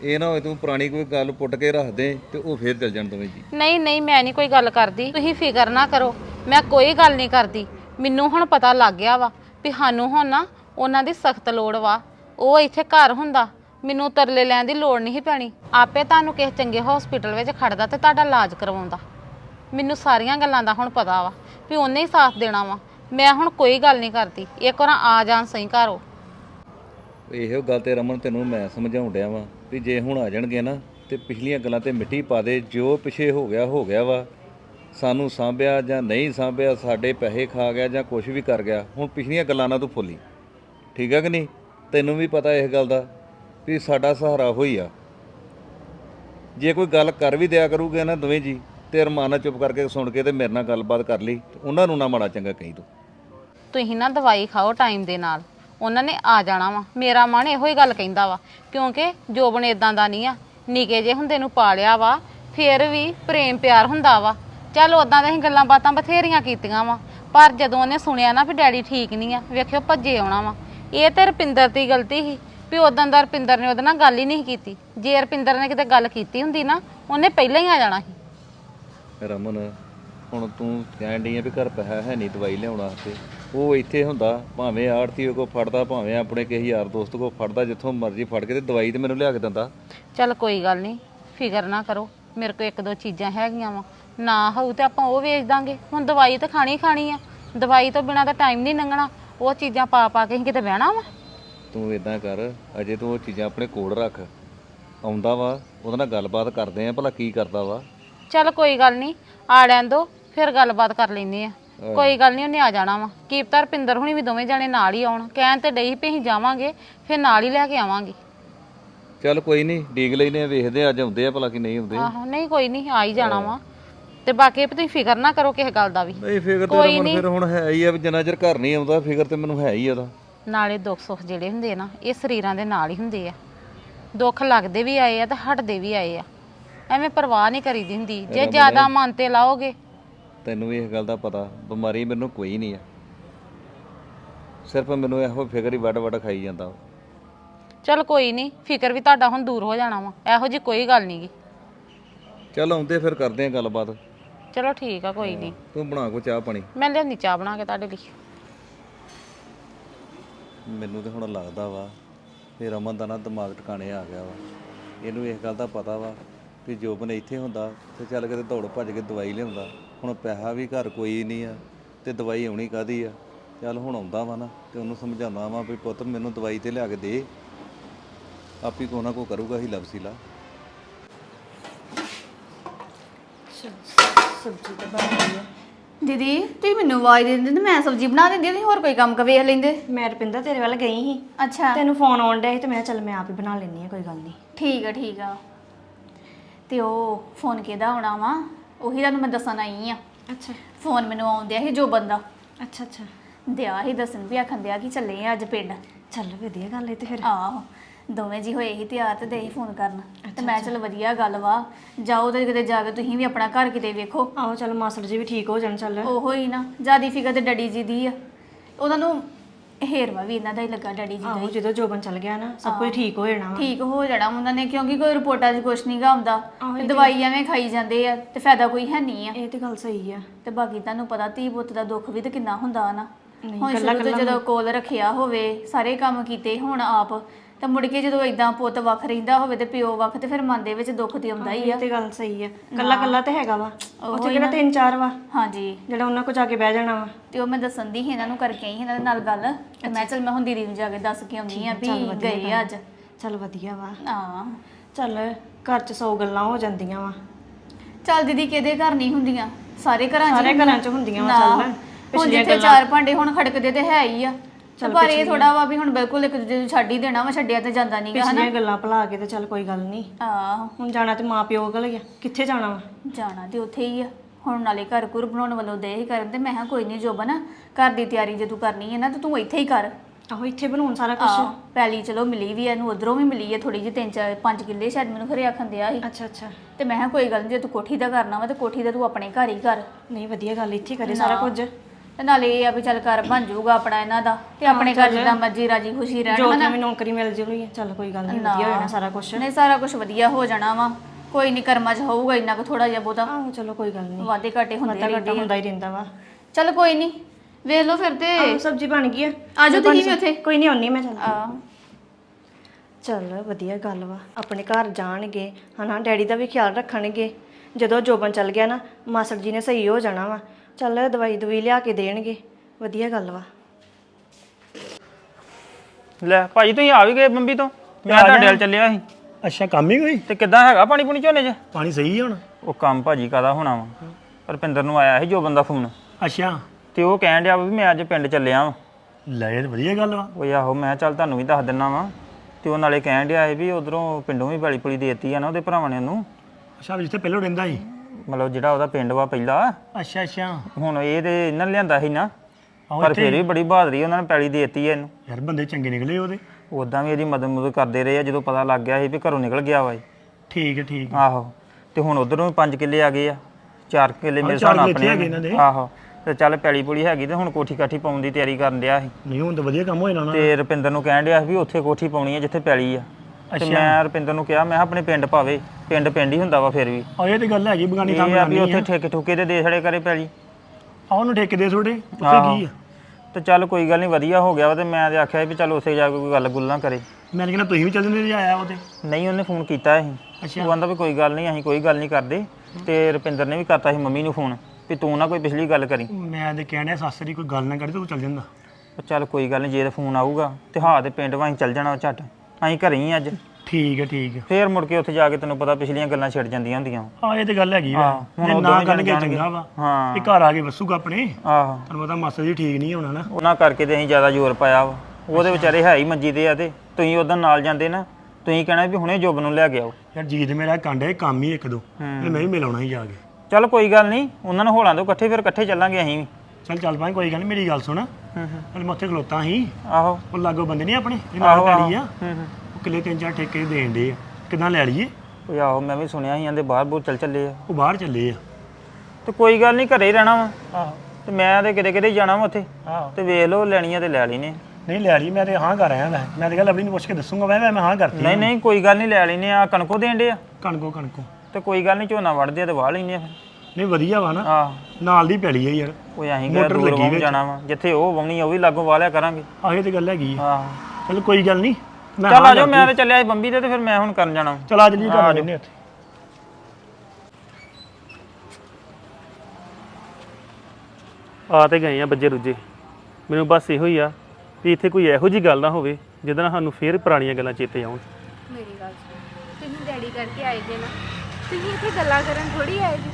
ਇਹ ਨਾ ਹੋਏ ਤੂੰ ਪੁਰਾਣੀ ਕੋਈ ਗੱਲ ਪੁੱਟ ਕੇ ਰੱਖ ਦੇ ਤੇ ਉਹ ਫੇਰ ਚੱਲ ਜਾਣ ਦੋਵੇਂ ਜੀ। ਨਹੀਂ ਨਹੀਂ ਮੈਂ ਨਹੀਂ ਕੋਈ ਗੱਲ ਕਰਦੀ। ਤੁਸੀਂ ਫਿਕਰ ਨਾ ਕਰੋ ਮੈਂ ਕੋਈ ਗੱਲ ਨਹੀਂ ਕਰਦੀ। ਮੈਨੂੰ ਹੁਣ ਪਤਾ ਲੱਗ ਗਿਆ ਵਾ ਵੀ ਸਾਨੂੰ ਹੁਣ ਨਾ ਉਹਨਾਂ ਦੀ ਸਖਤ ਲੋੜ ਵਾ। ਉਹ ਇੱਥੇ ਘਰ ਹੁੰਦਾ। ਮੈਨੂੰ ਤਰਲੇ ਲੈਣ ਦੀ ਲੋੜ ਨਹੀਂ ਸੀ ਪੈਣੀ। ਆਪੇ ਤੁਹਾਨੂੰ ਕਿਸੇ ਚੰਗੇ ਹਸਪੀਟਲ ਵਿੱਚ ਖੜਦਾ ਤੇ ਤੁਹਾਡਾ ਇਲਾਜ ਕਰਵਾਉਂਦਾ। ਮੈਨੂੰ ਸਾਰੀਆਂ ਗੱਲਾਂ ਦਾ ਹੁਣ ਪਤਾ ਵਾ ਵੀ ਉਹਨੇ ਹੀ ਸਾਥ ਦੇਣਾ ਵਾ। ਮੈਂ ਹੁਣ ਕੋਈ ਗੱਲ ਨਹੀਂ ਕਰਦੀ। ਇੱਕ ਵਾਰ ਆ ਜਾਣ ਸਹੀ ਘਰ ਉਹ। ਇਹੋ ਗੱਲ ਤੇ ਰਮਨ ਤੈਨੂੰ ਮੈਂ ਸਮਝਾਉਣ ਡਿਆ ਵਾਂ ਵੀ ਜੇ ਹੁਣ ਆ ਜਾਣਗੇ ਨਾ ਤੇ ਪਿਛਲੀਆਂ ਗੱਲਾਂ ਤੇ ਮਿੱਟੀ ਪਾ ਦੇ। ਜੋ ਪਿਛੇ ਹੋ ਗਿਆ ਹੋ ਗਿਆ ਵਾ। ਸਾਨੂੰ ਸਾਂਭਿਆ ਜਾਂ ਨਹੀਂ ਸਾਂਭਿਆ, ਸਾਡੇ ਪੈਸੇ ਖਾ ਗਿਆ ਜਾਂ ਕੁਝ ਵੀ ਕਰ ਗਿਆ, ਹੁਣ ਪਿਛਲੀਆਂ ਗੱਲਾਂ ਨਾਲ ਤੂੰ ਫੁੱਲੀ। ਠੀਕ ਆ ਕਿ ਨਹੀਂ? ਤੈਨੂੰ ਵੀ ਪਤਾ ਇਸ ਗੱਲ ਦਾ ਵੀ ਸਾਡਾ ਸਹਾਰਾ ਹੋਈ ਆ। ਜੇ ਕੋਈ ਗੱਲ ਕਰ ਵੀ ਦਿਆ ਕਰੂਗੇ ਨਾ ਦੋਵੇਂ ਜੀ, ਤੇ ਅਰਮਾਨ ਚੁੱਪ ਕਰਕੇ ਸੁਣ ਕੇ ਤੇ ਮੇਰੇ ਨਾਲ ਗੱਲਬਾਤ ਕਰ ਲਈ, ਤੇ ਉਹਨਾਂ ਨੂੰ ਨਾ ਮਾੜਾ ਚੰਗਾ ਕਹੀ ਤੂੰ। ਤੁਸੀਂ ਨਾ ਦਵਾਈ ਖਾਓ ਟਾਈਮ ਦੇ ਨਾਲ। ਉਹਨਾਂ ਨੇ ਆ ਜਾਣਾ ਵਾ। ਮੇਰਾ ਮਨ ਇਹੋ ਹੀ ਗੱਲ ਕਹਿੰਦਾ ਵਾ, ਕਿਉਂਕਿ ਜੋਬਨ ਇਦਾਂ ਦਾ ਨਹੀਂ ਆ। ਨਿੱਕੇ ਜੇ ਹੁੰਦੇ ਨੂੰ ਪਾਲਿਆ ਵਾ, ਫਿਰ ਵੀ ਪ੍ਰੇਮ ਪਿਆਰ ਹੁੰਦਾ ਵਾ। ਚੱਲ ਉਦਾਂ ਤਾਂ ਅਸੀਂ ਗੱਲਾਂ ਬਾਤਾਂ ਬਥੇਰੀਆਂ ਕੀਤੀਆਂ ਵਾ ਪਰ ਜਦੋਂ ਉਹਨੇ ਸੁਣਿਆ ਨਾ ਵੀ ਡੈਡੀ ਠੀਕ ਨਹੀਂ ਆ ਵੇਖਿਓ ਭੱਜੇ ਆਉਣਾ ਵਾ। ਇਹ ਤੇ ਰਪਿੰਦਰ ਦੀ ਗਲਤੀ ਸੀ ਵੀ ਉਦੋਂ ਦਾ ਰਪਿੰਦਰ ਨੇ ਉਹਦੇ ਨਾਲ ਗੱਲ ਹੀ ਨਹੀਂ ਕੀਤੀ। ਜੇ ਰਪਿੰਦਰ ਨੇ ਕਿਤੇ ਗੱਲ ਕੀਤੀ ਹੁੰਦੀ ਨਾ ਉਹਨੇ ਪਹਿਲਾਂ ਹੀ ਆ ਜਾਣਾ ਸੀ। ਰਮਨ ਹੁਣ ਤੂੰ ਕਹਿਣ ਡਈ ਆ ਵੀ ਘਰ ਪੈਸਾ ਹੈ ਨਹੀਂ ਦਵਾਈ ਲਿਆਉਣ ਵਾਸਤੇ। ਉਹ ਇੱਥੇ ਹੁੰਦਾ ਭਾਵੇਂ ਆੜਤੀ ਕੋ ਫੜਦਾ ਭਾਵੇਂ ਆਪਣੇ ਕਿਸੇ ਯਾਰ ਦੋਸਤ ਕੋ ਫੜਦਾ ਜਿੱਥੋਂ ਮਰਜ਼ੀ ਫੜ ਕੇ ਤੇ ਦਵਾਈ ਤੇ ਮੈਨੂੰ ਲਿਆ ਕੇ ਦਿੰਦਾ। ਚੱਲ ਕੋਈ ਗੱਲ ਨਹੀਂ ਫਿਕਰ ਨਾ ਕਰੋ ਮੇਰੇ ਕੋਲ ਇੱਕ ਦੋ ਚੀਜ਼ਾਂ ਹੈਗੀਆਂ ਵਾ। ਨਾ ਹੋਊ ਤੇ ਆਪਾਂ ਉਹ ਵੇਚ ਦਾਂਗੇ। ਹੁਣ ਦਵਾਈ ਤਾਂ ਖਾਣੀ ਖਾਣੀ ਆ। ਦਵਾਈ ਤੋਂ ਬਿਨਾ ਤਾਂ ਟਾਈਮ ਨਹੀਂ ਲੰਘਣਾ। ਉਹ ਚੀਜ਼ਾਂ ਪਾ ਪਾ ਕੇ ਅਸੀਂ ਕਿਤੇ ਬਹਿਣਾ ਵਾ। ਤੂੰ ਇਦਾਂ ਕਰ ਅਜੇ ਤੂੰ ਉਹ ਚੀਜ਼ਾਂ ਆਪਣੇ ਕੋਲ ਰੱਖ। ਆਉਂਦਾ ਵਾ ਉਹਦੇ ਨਾਲ ਗੱਲਬਾਤ ਕਰਦੇ ਆ ਭਲਾ ਕੀ ਕਰਦਾ ਵਾ। ਚੱਲ ਕੋਈ ਗੱਲ ਨਹੀਂ ਆ ਲੈਣ ਦੋ ਫਿਰ ਗੱਲਬਾਤ ਕਰ ਲੈਨੇ ਆ। ਕੋਈ ਗੱਲ ਨਹੀਂ ਉਹਨੇ ਆ ਜਾਣਾ ਵਾ। ਕੀਪਤਾ ਰਪਿੰਦਰ ਹੁਣੀ ਵੀ ਦੋਵੇਂ ਜਾਣੇ ਨਾਲ ਹੀ ਆਉਣ। ਕਹਿਣ ਤੇ ਡਈ ਵੀ ਅਸੀਂ ਜਾਵਾਂਗੇ ਫਿਰ ਨਾਲ ਹੀ ਲੈ ਕੇ ਆਵਾਂਗੇ। ਚੱਲ ਕੋਈ ਨਹੀਂ ਡੀਕ ਲੈਨੇ ਆ ਵੇਖਦੇ ਆ ਅੱਜ ਆਉਂਦੇ ਆ ਭਲਾ ਕਿ ਨਹੀਂ ਆਉਂਦੇ। ਆਹੋ ਨਹੀਂ ਕੋਈ ਨਹੀਂ ਆ ਹੀ ਜਾਣਾ ਵਾ। ਤੇ ਬਾਕੀ ਤੁਸੀਂ ਫਿਕਰ ਨਾ ਕਰੋ ਕਿਸੇ ਗੱਲ ਦਾ ਵੀ। ਨਹੀਂ ਫਿਕਰ ਤੇ ਕੋਈ ਰਮਨ ਨੀ। ਫਿਰ ਹੁਣ ਹੈ ਹੀ ਆ ਵੀ ਜਿੰਨਾ ਚਿਰ ਘਰ ਨਹੀਂ ਆਉਂਦਾ ਫਿਕਰ ਤੇ ਮੈਨੂੰ ਹੈ ਹੀ ਆ ਉਹਦਾ। ਨਾਲੇ ਦੁੱਖ ਸੁੱਖ ਜਿਹੜੇ ਹੁੰਦੇ ਆ ਨਾ ਇਹ ਸਰੀਰਾਂ ਦੇ ਨਾਲ ਹੀ ਹੁੰਦੇ ਆ। ਦੁੱਖ ਲੱਗਦੇ ਵੀ ਆਏ ਆ ਤੇ ਹਟਦੇ ਵੀ ਆਏ ਆ। ਐਵੇਂ ਪਰਵਾਹ ਨਹੀਂ ਕਰੀਦੀ ਹੁੰਦੀ। ਜੇ ਜ਼ਿਆਦਾ ਮਨ ਤੇ ਲਾਓਗੇ। ਤੈਨੂੰ ਵੀ ਇਸ ਗੱਲ ਦਾ ਪਤਾ ਬਿਮਾਰੀ ਮੈਨੂੰ ਕੋਈ ਨਹੀਂ ਆ। ਸਿਰਫ ਮੈਨੂੰ ਇਹੋ ਫਿਕਰ ਹੀ ਵੱਡ ਵੱਡ ਖਾਈ ਜਾਂਦਾ ਵਾ। ਚਲ ਕੋਈ ਨਹੀਂ ਫਿਕਰ ਵੀ ਤੁਹਾਡਾ ਹੁਣ ਦੂਰ ਹੋ ਜਾਣਾ ਵਾ। ਇਹੋ ਜੀ ਕੋਈ ਗੱਲ ਨਹੀਂਗੀ ਚੱਲ ਆਉਂਦੇ ਫਿਰ ਕਰਦੇ ਆ ਗੱਲਬਾਤ। ਚਲੋ ਠੀਕ ਆ ਕੋਈ ਨਹੀਂ। ਤੂੰ ਬਣਾ ਕੋ ਚਾਹ ਪਾਣੀ? ਮੈਂ ਲਿਆਉਂਦੀ ਚਾਹ ਬਣਾ ਕੇ ਤੁਹਾਡੇ ਲਈ। ਮੈਨੂੰ ਤੇ ਹੁਣ ਲੱਗਦਾ ਵਾ ਕਿ ਰਮਨ ਦਾ ਨਾ ਦਿਮਾਗ ਟਿਕਾਣੇ ਆ ਗਿਆ ਵਾ। ਇਹਨੂੰ ਇਸ ਗੱਲ ਦਾ ਪਤਾ ਵਾ ਕਿ ਜੋਬਨ ਇੱਥੇ ਹੁੰਦਾ ਤੇ ਚੱਲ ਕਿਤੇ ਦੌੜ ਭੱਜ ਕੇ ਦਵਾਈ ਲਿਆਉਂਦਾ। ਹੁਣ ਪੈਸਾ ਵੀ ਘਰ ਕੋਈ ਨਹੀਂ ਆ ਤੇ ਦਵਾਈ ਆਉਣੀ ਕਾਦੀ ਆ? ਚੱਲ ਹੁਣ ਆਉਂਦਾ ਵਾ ਨਾ ਤੇ ਉਹਨੂੰ ਸਮਝਾਉਣਾ ਵਾ ਵੀ ਪੁੱਤ ਮੈਨੂੰ ਦਵਾਈ ਤੇ ਲਿਆ ਕੇ ਦੇ। ਆਪੀ ਕੋ ਨਾ ਕੋ ਕਰੂਗਾ ਹੀ ਲਵਸੀਲਾ। ਦੀਦੀ ਤੁਸੀਂ ਮੈਨੂੰ ਆਵਾਜ਼ ਦੇ ਦਿੰਦੇ ਤੇ ਮੈਂ ਸਬਜ਼ੀ ਬਣਾ ਦਿੰਦੀ ਤੁਸੀਂ ਹੋਰ ਕੋਈ ਕੰਮ ਕ ਵੇਖ ਲੈਂਦੇ। ਮੈਂ ਰੁਪਿੰਦਰ ਤੇਰੇ ਵੱਲ ਗਈ ਸੀ। ਅੱਛਾ। ਤੈਨੂੰ ਫੋਨ ਆਉਣ ਡਿਆ ਸੀ ਤੇ ਮੈਂ ਕਿਹਾ ਚੱਲ ਮੈਂ ਆਪ ਹੀ ਬਣਾ ਲੈਣੀ ਆ ਕੋਈ ਗੱਲ ਨਹੀਂ। ਠੀਕ ਆ ਠੀਕ ਆ। ਤੇ ਉਹ ਫੋਨ ਕਿਹਦਾ ਆਉਣਾ ਵਾ? ਉਹੀ ਤੁਹਾਨੂੰ ਮੈਂ ਦੱਸਣ ਆਈ ਆ। ਅੱਛਾ। ਫੋਨ ਮੈਨੂੰ ਆਉਂਦਿਆ ਸੀ ਜੋ ਬੰਦਾ। ਅੱਛਾ ਅੱਛਾ। ਦਿਆ ਹੀ ਦੱਸਣ ਵੀ ਆਖਣ ਦਿਆ ਕਿ ਚੱਲੇ ਆ ਅੱਜ ਪਿੰਡ। ਚੱਲ ਵਧੀਆ ਗੱਲ ਹੈ ਤੇ ਫਿਰ। ਆਹੋ। ਦੋਵੇਂ ਜੀ ਹੋਏ ਸੀ ਤਿਆਰ ਤੇ ਦੇ ਹੀ ਫੋਨ ਕਰਨ। ਤੇ ਮੈਂ ਚੱਲ ਵਧੀਆ ਗੱਲ ਵਾ ਜਾਓ ਤੇ ਕਿਤੇ ਜਾ ਕੇ ਤੁਸੀਂ ਵੀ ਆਪਣਾ ਘਰ ਕਿਤੇ ਵੇਖੋ। ਆਹੋ ਚੱਲ ਮਾਸੜ ਜੀ ਵੀ ਠੀਕ ਹੋ ਜਾਣ ਚੱਲ। ਉਹੋ ਹੀ ਨਾ ਜਿਆਦੀ ਫਿਕਰ ਤੇ ਡੈਡੀ ਜੀ ਦੀ ਆ। ਉਹਨਾਂ ਨੂੰ ਹੇਰਵਾ ਵੀ ਇਹਨਾਂ ਦਾ ਹੀ ਲੱਗਾ ਡੈਡੀ ਜੀ ਦਾ ਆਹੋ ਹੀ। ਜਦੋਂ ਜੋਬਨ ਚੱਲ ਗਿਆ ਨਾ ਸਭ ਕੁਝ ਠੀਕ ਹੋ ਜਾਣਾ ਵਾ। ਠੀਕ ਹੋ ਜਾਣਾ ਉਹਨਾਂ ਨੇ ਕਿਉਂਕਿ ਕੋਈ ਰਿਪੋਰਟਾਂ 'ਚ ਕੁਛ ਨਹੀਂ ਆਉਂਦਾ। ਤੇ ਦਵਾਈ ਐਵੇਂ ਖਾਈ ਜਾਂਦੇ ਆ ਤੇ ਫਾਇਦਾ ਕੋਈ ਹੈ ਨਹੀਂ ਆ। ਇਹ ਤੇ ਗੱਲ ਸਹੀ ਆ। ਤੇ ਬਾਕੀ ਤੁਹਾਨੂੰ ਪਤਾ ਧੀ ਪੁੱਤ ਦਾ ਦੁੱਖ ਵੀ ਤੇ ਕਿੰਨਾ ਹੁੰਦਾ ਨਾ। ਨਹੀਂ, ਹੁਣ ਸ਼ੁਰੂ ਤੋਂ ਜਦੋਂ ਕੋਲ ਰੱਖਿਆ ਹੋਵੇ ਸਾਰੇ ਕੰਮ ਕੀਤੇ ਹੁਣ ਆਪ ਤੇ ਮੁੜ ਕੇ ਜਦੋਂ ਇਦਾਂ ਪੁੱਤ ਵੱਖ ਰਹਿੰਦਾ ਹੋਵੇ ਤੇ ਪਿਓ ਵੱਖ ਤੇ ਫਿਰ ਮਨ ਦੇ ਵਿੱਚ ਦੁੱਖ ਤੇ ਆਉਂਦਾ ਹੀ ਇਹ ਆ। ਤੇ ਗੱਲ ਸਹੀ ਆ। ਕੱਲਾ ਕੱਲਾ ਤੇ ਹੈਗਾ ਵਾ। ਉੱਥੇ ਕਿਹੜਾ। ਤਿੰਨ ਚਾਰ ਵਾ। ਹਾਂਜੀ। ਜਿਹੜਾ ਉਹਨਾਂ ਕੋ ਜਾ ਕੇ ਬਹਿ ਜਾਣਾ ਵਾ। ਤੇ ਉਹ ਮੈਂ ਦੱਸਣ ਦੀ ਸੀ ਇਹਨਾਂ ਨੂੰ ਕਰਕੇ ਆਈ ਸੀ ਇਹਨਾਂ ਦੇ ਨਾਲ ਗੱਲ। ਤੇ ਮੈਂ ਚਲ ਮੈਂ ਹੁਣ ਦੀਦੀ ਨੂੰ ਜਾ ਕੇ ਦੱਸ ਕੇ ਆਉਂਦੀ ਆ ਵੀ ਗਏ ਆ ਅੱਜ। ਚੱਲ ਵਧੀਆ ਵਾ। ਹਾਂ। ਚੱਲ ਘਰ 'ਚ ਸੌ ਗੱਲਾਂ ਹੋ ਜਾਂਦੀਆਂ ਵਾ। ਚੱਲ ਦੀਦੀ ਕਿਹਦੇ ਘਰ ਨਹੀਂ ਹੁੰਦੀਆਂ? ਸਾਰੇ ਘਰਾਂ 'ਚ ਸਾਰੇ। ਘਰਾਂ 'ਚ ਹੁੰਦੀਆਂ ਵਾ ਚੱਲ ਜਿੱਥੇ ਗੱਲਾਂ। ਚਾਰ ਭਾਂਡੇ ਹੁਣ ਖੜਕਦੇ ਤੇ ਹੈ ਹੀ ਆ। ਤੇ ਪਰ ਇਹ ਥੋੜਾ ਵਾ ਵੀ ਹੁਣ ਬਿਲਕੁਲ ਇੱਕ ਦੂਜੇ ਨੂੰ ਛੱਡ ਹੀ ਦੇਣਾ ਵਾ ਛੱਡਿਆ ਤੇ ਜਾਂਦਾ ਨਹੀਂਗਾ ਹਨਾ? ਪਿਛਲੀਆਂ ਗੱਲਾਂ ਭੁਲਾ ਕੇ ਤੇ ਚੱਲ ਕੋਈ ਗੱਲ ਨਹੀਂ ਆਹ। ਹੁਣ ਜਾਣਾ ਤੇ ਮਾਂ ਪਿਓ ਕੋਲ ਹੀ ਆ। ਕਿੱਥੇ ਜਾਣਾ ਵਾ? ਜਾਣਾ ਤੇ ਉੱਥੇ ਹੀ ਆ। ਹੁਣ ਨਾਲੇ ਘਰ ਘੁਰ ਬਣਾਉਣ ਵੱਲੋਂ ਦੇ ਹੀ ਕਰਨ ਤੇ ਮੈਂ ਕਿਹਾ ਕੋਈ ਨਹੀਂ ਜੋਬਨ ਘਰ ਦੀ ਤਿਆਰੀ ਜੇ ਤੂੰ ਕਰਨੀ ਹੈ ਨਾ ਤੇ ਤੂੰ ਇੱਥੇ ਹੀ ਕਰ। ਆਹੋ ਇੱਥੇ ਬਣਾਉਣ ਸਾਰਾ ਕੁਝ ਆਹ ਪਹਿਲੀ ਚਲੋ ਮਿਲੀ ਵੀ ਆ, ਇਹਨੂੰ ਉਧਰੋਂ ਵੀ ਮਿਲੀ ਹੈ ਥੋੜੀ ਜਿਹੀ ਤਿੰਨ ਚਾਰ ਪੰਜ ਕਿੱਲੇ ਸ਼ਾਇਦ ਮੈਨੂੰ ਖਰੇ ਆਖਣ ਦਿਆ ਸੀ। ਅੱਛਾ ਅੱਛਾ। ਤੇ ਮੈਂ ਕਿਹਾ ਕੋਈ ਗੱਲ ਨਹੀਂ ਜੇ ਤੂੰ ਕੋਠੀ ਦਾ ਕਰਨਾ ਵਾ ਤੇ ਕੋਠੀ ਦਾ ਤੂੰ ਆਪਣੇ ਘਰ ਹੀ ਕਰ। ਨਹੀਂ ਵਧੀਆ ਗੱਲ ਇੱਥੇ ਹੀ ਕਰੇ ਸਾਰਾ ਕੁਝ। ਤੇ ਨਾਲੇ ਇਹ ਆ ਵੀ ਚੱਲ ਘਰ ਬਣ ਜਾਊਗਾ ਆਪਣਾ ਇਹਨਾਂ ਦਾ ਤੇ ਆਪਣੇ ਘਰ ਜਿੱਦਾਂ ਮਰਜ਼ੀ ਰਾਜੀ ਖੁਸ਼ੀ ਰਹਿਣ ਜੋ ਹਨਾ? ਵੀ ਨੌਕਰੀ ਮਿਲ ਜੂਗੀ ਚੱਲ ਕੋਈ ਗੱਲ ਨਹੀਂ ਵਧੀਆ ਹੋ ਜਾਣਾ ਸਾਰਾ ਕੁਝ ਨਹੀਂ ਸਾਰਾ ਕੁਝ ਵਧੀਆ ਹੋ ਜਾਣਾ ਵਾ। ਕੋਈ ਨਹੀਂ ਕਰਮਾਂ 'ਚ ਹੋਊਗਾ ਇੰਨਾ ਕੁ ਥੋੜਾ ਜਿਹਾ ਬਹੁਤਾ। ਆਹੋ ਚਲੋ ਕੋਈ ਗੱਲ ਨਹੀਂ ਵਾਦੇ ਘਾਟੇ ਹੁੰਦੇ ਮਤਾ ਘਟਾ ਰਹਿੰਦੇ ਆ। ਹੁੰਦਾ ਹੀ ਰਹਿੰਦਾ ਵਾ। ਚੱਲ ਕੋਈ ਨਹੀਂ ਵੇਖ ਲਓ ਫਿਰ ਤੇ। ਆਹੋ ਸਬਜ਼ੀ ਬਣ ਗਈ ਆ। ਆਜੋ ਤੁਸੀਂ ਵੀ ਉੱਥੇ। ਕੋਈ ਨਹੀਂ ਆਉਣੀ ਮੈਂ ਚੱਲ। ਆ ਚੱਲ ਵਧੀਆ ਗੱਲ ਵਾ। ਆਪਣੇ ਘਰ ਜਾਣਗੇ ਹਨਾ? ਡੈਡੀ ਦਾ ਵੀ ਖਿਆਲ ਰੱਖਣਗੇ। ਜਦੋਂ ਜੋਬਨ ਚੱਲ ਗਿਆ ਨਾ ਮਾਸੜ ਜੀ ਨੇ ਸਹੀ ਹੋ ਜਾਣਾ ਵਾ। ਚੱਲ ਦਵਾਈ ਦਵਾਈ ਲਿਆ ਕੇ ਦੇਣਗੇ ਵਧੀਆ ਗੱਲ ਵਾ। ਲੈ ਭਾਜੀ ਤੁਸੀਂ ਆ ਵੀ ਗਏ ਬੰਬੀ ਤੋਂ? ਮੈਂ ਤੁਹਾਡੇ ਵੱਲ ਚੱਲਿਆ ਸੀ। ਅੱਛਾ ਕੰਮ ਹੀ ਕੋਈ? ਤੇ ਕਿੱਦਾਂ ਹੈਗਾ ਪਾਣੀ ਪੂਣੀ ਝੋਨੇ 'ਚ? ਪਾਣੀ ਸਹੀ ਹੈ ਹੁਣ। ਉਹ ਕੰਮ ਭਾਜੀ ਕਾਦਾ ਹੋਣਾ ਵਾ। ਰੁਪਿੰਦਰ ਨੂੰ ਆਇਆ ਸੀ ਜੋ ਬੰਦਾ ਫੋਨ। ਅੱਛਾ। ਤੇ ਉਹ ਕਹਿਣ ਡਿਆ ਵਾ ਵੀ ਮੈਂ ਅੱਜ ਪਿੰਡ ਚੱਲਿਆ ਵਾਂ। ਲੈ ਇਹ ਤਾਂ ਵਧੀਆ ਗੱਲ ਵਾ। ਉਹ ਆਹੋ ਮੈਂ ਚੱਲ ਤੁਹਾਨੂੰ ਵੀ ਦੱਸ ਦਿੰਨਾ ਵਾਂ। ਤੇ ਉਹ ਨਾਲੇ ਕਹਿਣ ਡਿਆ ਸੀ ਵੀ ਉਧਰੋਂ ਪਿੰਡੋਂ ਵੀ ਬੈਲੀ ਪੁਲੀ ਦੇਤੀ ਆ ਨਾ ਉਹਦੇ ਭਰਾਵਾਂ ਨੇ ਉਹਨੂੰ। ਅੱਛਾ ਵੀ ਜਿੱਥੇ ਪਹਿਲਾਂ ਰਹਿੰਦਾ ਸੀ। ਮਤਲਬ ਜਿਹੜਾ ਉਹਦਾ ਪਿੰਡ ਵਾ ਪਹਿਲਾ ਅੱਛਾ ਅੱਛਾ। ਹੁਣ ਇਹ ਤੇ ਇਹਨਾਂ ਨੇ ਲਿਆਂਦਾ ਸੀ ਨਾ ਆਹੋ ਪਰ ਫਿਰ ਵੀ ਬੜੀ ਬਹਾਦਰੀ ਉਹਨਾਂ ਨੇ ਪੈਲੀ ਦੇਤੀ ਆ ਇਹਨੂੰ। ਯਾਰ ਬੰਦੇ ਚੰਗੇ ਨਿਕਲੇ ਉਹਦੇ। ਉਦਾਂ ਵੀ ਇਹਦੀ ਮਦਦ ਮੁਦਦ ਕਰਦੇ ਰਹੇ ਆ ਜਦੋਂ ਪਤਾ ਲੱਗ ਗਿਆ ਸੀ ਵੀ ਘਰੋਂ ਨਿਕਲ ਗਿਆ ਵਾ ਇਹ। ਠੀਕ ਹੈ ਠੀਕ ਹੈ। ਆਹੋ ਤੇ ਹੁਣ ਉਧਰੋਂ ਵੀ 5 ਕਿੱਲੇ ਆ ਗਏ ਆ। 4 ਕਿੱਲੇ ਮੇਰੇ ਚਾਰ ਹਿਸਾਬ ਨਾਲ ਕਿੱਲੇ ਆਪਣੇ ਹੈਗੇ ਇਹਨਾਂ ਦੇ। ਆਹੋ ਤੇ ਚੱਲ ਪੈਲੀ ਪੁਲੀ ਹੈਗੀ ਤੇ ਹੁਣ ਕੋਠੀ ਕਾਠੀ ਪਾਉਣ ਦੀ ਤਿਆਰੀ ਕਰਨ ਡਿਆ ਸੀ। ਨਹੀਂ ਹੁਣ ਤਾਂ ਵਧੀਆ ਕੰਮ ਹੋ ਜਾਣਾ ਨਾ ਤੇ ਰੁਪਿੰਦਰ ਨੂੰ ਕਹਿਣ ਡਿਆ ਸੀ ਵੀ ਉੱਥੇ ਕੋਠੀ ਪਾਉਣੀ ਆ ਜਿੱਥੇ ਪੈਲੀ ਆ। ਤੇ ਮੈਂ ਰੁਪਿੰਦਰ ਨੂੰ ਕਿਹਾ ਮੈਂ ਕਿਹਾ ਆਪਣੇ ਪਿੰਡ ਪਾਵੇ ਪਿੰਡ ਪਿੰਡ ਹੀ ਹੁੰਦਾ ਵਾ ਫਿਰ ਵੀ। ਆ ਇਹ ਤੇ ਗੱਲ ਹੈਗੀ ਬਗਾਨੀ ਇਹ ਕੰਮ ਆ ਵੀ ਕਰਨੀ ਉੱਥੇ ਠੇਕੇ ਠੁਕੇ ਤੇ ਦੇ ਛੜੇ ਕਰੇ ਪੈਲੀ। ਆ ਉਹਨੂੰ ਠੇਕੇ ਦੇ ਥੋੜੇ ਉੱਥੇ ਆਹੋ। ਕੀ ਆ? ਤੇ ਚੱਲ ਕੋਈ ਗੱਲ ਨਹੀਂ ਵਧੀਆ ਹੋ ਗਿਆ ਵਾ ਤੇ ਮੈਂ ਤੇ ਆਖਿਆ ਵੀ ਚੱਲ ਉੱਥੇ ਜਾ ਕੇ ਕੋਈ ਗੱਲ ਗੁੱਲ ਨਾ ਕਰੇ। ਮੈਂ ਕਹਿੰਦਾ ਤੁਸੀਂ ਵੀ ਚੱਲ ਜਾਂਦੇ ਜੇ ਆਇਆ ਉਹਦੇ ਨਹੀਂ ਉਹਨੇ ਫੋਨ ਕੀਤਾ ਸੀ। ਅੱਛਾ। ਉਹ ਕਹਿੰਦਾ ਵੀ ਕੋਈ ਗੱਲ ਨਹੀਂ ਅਸੀਂ ਕੋਈ ਗੱਲ ਨਹੀਂ ਕਰਦੇ। ਤੇ ਰੁਪਿੰਦਰ ਨੇ ਵੀ ਕਰਤਾ ਸੀ ਮੰਮੀ ਨੂੰ ਫੋਨ ਵੀ ਤੂੰ ਨਾ ਕੋਈ ਪਿਛਲੀ ਗੱਲ ਕਰੀ। ਮੈਂ ਤੇ ਕਹਿਣਾ ਸੱਸ ਦੀ ਕੋਈ ਗੱਲ ਨਾ ਕਰੀ ਤੇ ਚੱਲ ਜਾਂਦਾ। ਉਹ ਚੱਲ ਕੋਈ ਗੱਲ ਨਹੀਂ ਜੇ ਤੇ ਫੋਨ ਆਊਗਾ ਤੇ ਹਾਂ ਤੇ ਪਿੰਡ ਵਾਂ ਚੱਲ ਜਾਣਾ ਝੱਟ। ਅਸੀਂ ਘਰੇ ਹੀ ਅੱਜ। ਠੀਕ ਹੈ ਠੀਕ ਹੈ। ਫੇਰ ਮੁੜ ਕੇ ਉੱਥੇ ਜਾ ਕੇ ਤੈਨੂੰ ਪਤਾ ਪਿਛਲੀਆਂ ਗੱਲਾਂ ਛਿੜ ਜਾਂਦੀਆਂ ਹੁੰਦੀਆਂ। ਆ ਇਹ ਤੇ ਗੱਲ ਹੈਗੀ ਵਾ। ਹਾਂ, ਹੁਣ ਜੇ ਉਹ ਨਾ ਦੋਵੇਂ ਕਰਨਗੇ ਜਾਣਗੇ। ਚੰਗਾ ਵਾ। ਹਾਂ। ਇਹ ਘਰ ਆ ਕੇ ਵਸੂਗਾ ਆਪਣੇ। ਆਹੋ। ਤੁਹਾਨੂੰ ਪਤਾ ਮਾਸਾ ਜੀ ਠੀਕ ਨਹੀਂ ਹੋਣਾ ਨਾ। ਉਹਨਾਂ ਕਰਕੇ ਤੇ ਅਸੀਂ ਜ਼ਿਆਦਾ ਜ਼ੋਰ ਪਾਇਆ ਵਾ। ਉਹਦੇ ਵਿਚਾਰੇ ਹੈ ਹੀ ਮੰਜੀ ਦੇ ਆ ਤੇ ਤੁਸੀਂ ਉਦੋਂ ਨਾਲ ਜਾਂਦੇ ਨਾ ਤੁਸੀਂ ਕਹਿਣਾ ਵੀ ਹੁਣੇ ਜੋਬ ਨੂੰ ਲੈ ਕੇ ਆਓ। ਯਾਰ ਜੀਤ ਮੇਰਾ ਕਾਂਡਾ ਕੰਮ ਹੀ ਇੱਕ ਦੋ। ਤੇ ਮੈਂ ਵੀ ਮਿਲਾਉਣਾ ਹੀ ਜਾ ਕੇ। ਚੱਲ ਕੋਈ ਗੱਲ ਨਹੀਂ ਉਹਨਾਂ ਨੂੰ ਹੋਲਾਂ ਤੋਂ ਇਕੱਠੇ ਫਿਰ ਇਕੱਠੇ ਚੱਲਾਂਗੇ ਅਸੀਂ ਵੀ। ਚੱਲ ਚੱਲ ਪਾਏ ਕੋਈ ਗੱਲ ਨਹੀਂ ਮੇਰੀ ਗੱਲ ਸੁਣ। ਹੂੰ ਹੂੰ। ਹਲੇ ਮੈਂ ਉੱਥੇ ਖਲੋਤਾ ਸੀ। ਆਹੋ। ਉਹ ਲਾਗੋ ਬੰਦੇ ਨਹੀਂ ਆਪਣੇ ਇਹ ਨਾਲ ਪੈਲੀ ਆ। ਹੂੰ ਹੂੰ। ਉਹ ਕਿੱਲੇ ਤਿੰਨ ਚਾਰ ਠੇਕੇ ਦੇਣ ਦੇ ਆ। ਕਿਦਾਂ ਲੈ ਲਈਏ? ਓਏ ਆਹੋ ਮੈਂ ਵੀ ਸੁਣਿਆ ਸੀ ਆਂਦੇ ਬਾਹਰ ਬੂਰ ਚੱਲ ਚੱਲੇ ਆ। ਉਹ ਬਾਹਰ ਚੱਲੇ ਆ। ਤੇ ਕੋਈ ਗੱਲ ਨਹੀਂ ਘਰੇ ਹੀ ਰਹਿਣਾ ਵਾ। ਆਹੋ। ਤੇ ਮੈਂ ਤੇ ਕਿਤੇ ਕਿਤੇ ਜਾਣਾ ਵਾ ਉੱਥੇ। ਆਹੋ। ਤੇ ਵੇਖ ਲਓ ਲੈਣੀਆਂ ਤੇ ਲੈ ਲੈਣੇ ਨਹੀਂ ਲੈ ਲਈ ਮੈਂ ਤੇ ਹਾਂ ਕਰ ਆਇਆ ਮੈਂ ਮੈਂ ਤੇ ਗੱਲ ਲਵਲੀ ਨੂੰ ਪੁੱਛ ਕੇ ਦੱਸੂਗਾ ਮੈਂ ਮੈਂ ਹਾਂ ਕਰਤੀ ਨਹੀਂ ਨਹੀਂ ਕੋਈ ਗੱਲ ਨਹੀਂ ਲੈ ਲੈਣੇ ਆ। ਕਣਕੋ ਦੇਣ ਦੇ ਆ। ਕਣਕੋ ਕਣਕੋ। ਤੇ ਕੋਈ ਗੱਲ ਨਹੀਂ ਝੋਨਾ ਵੜਦੇ ਆ ਤੇ ਵਾਹ ਲੈਣੇ ਆ ਫਿਰ। ਨਹੀਂ ਵਧੀਆ ਵਾ ਨਾ। ਆਹ ਨਾਲ ਦੀ ਪੈਲੀ ਆ ਯਾਰ। ਕੋਈ ਅਸੀਂ ਕਿਹੜਾ ਮੋਟਰ ਦੂਰ ਲੱਗੀ ਵਿੱਚ। ਜਾਣਾ ਵਾ। ਜਿੱਥੇ ਉਹ ਵਾਉਣੀ ਆ ਉਹ ਵੀ ਲਾਗੋਂ ਵਾਹ ਲਿਆ ਕਰਾਂਗੇ। ਆਹ ਤੇ ਗੱਲ ਹੈਗੀ ਆ। ਆਹ ਚਲ ਕੋਈ ਗੱਲ ਨਹੀਂ। ਮੈਂ ਚੱਲ ਆ ਜਾਓ। ਮੈਂ ਤੇ ਚੱਲਿਆ ਸੀ ਬੰਬੀ ਤੇ ਤੇ ਫਿਰ ਮੈਂ ਹੁਣ ਕਰਨ ਜਾਣਾ। ਚਲ ਆ ਜਲੀ ਆ ਕਰ। ਲੈਨੇ ਉੱਥੇ। ਆ ਤੇ ਗਏ ਆ ਬੱਜੇ ਰੁੱਜੇ। ਮੈਨੂੰ ਬਸ ਇਹੋ ਹੀ ਆ ਵੀ ਇੱਥੇ ਕੋਈ ਇਹੋ ਜੀ ਗੱਲ ਨਾ ਹੋਵੇ ਜਿਹਦੇ ਨਾਲ ਸਾਨੂੰ ਫੇਰ ਪੁਰਾਣੀਆਂ ਗੱਲਾਂ ਚੇਤੇ ਆਉਣ। ਮੇਰੀ ਗੱਲ ਸੁਣ। ਤੁਸੀਂ ਡੈਡੀ ਕਰਕੇ ਆਏ ਜੇ ਨਾ ਤੁਸੀਂ ਇੱਥੇ ਗੱਲਾਂ ਕਰਨ ਥੋੜੀ ਆਏ ਜੀ।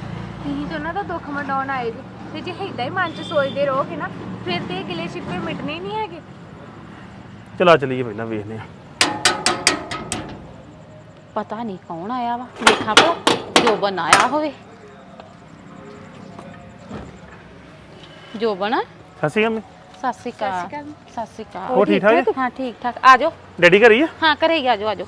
ਤੁਸੀਂ ਤਾਂ ਉਹਨਾਂ ਦਾ ਦੁੱਖ ਮਟਾਉਣ ਆਏ ਜੀ। ਤੇ ਜੇ ਏਦਾਂ ਹੀ ਮਨ 'ਚ ਸੋਚਦੇ ਰਹੋਗੇ ਨਾ ਫਿਰ ਤੇ ਇਹ ਗਿਲੇ ਸ਼ਿਕਵੇ ਮਿਟਣੇ ਹੀ ਨਹੀਂ ਹੈਗੇ। ਚਲਾ ਚਲੀਏ ਪਹਿਲਾਂ ਵੇਖਦੇ ਆ ਪਤਾ ਨਹੀਂ ਕੌਣ ਆਇਆ ਵਾ ਵੇਖਾਂ ਭਲਾ ਜੋਬਨ ਆਇਆ ਹੋਵੇ। ਜੋਬਨ? ਸਤਿ ਸ਼੍ਰੀ ਅਕਾਲ ਸਤਿ ਸ਼੍ਰੀ ਅਕਾਲ। ਸਤਿ ਸ਼੍ਰੀ ਅਕਾਲ। ਹੋਰ ਠੀਕ ਠਾਕ ਜੀ? ਹਾਂ ਠੀਕ ਠਾਕ। ਆ ਜਾਓ। ਡੈਡੀ ਘਰ ਹੀ ਆ? ਹਾਂ ਘਰੇ ਹੀ ਆ ਜਾਓ ਆ ਜਾਓ।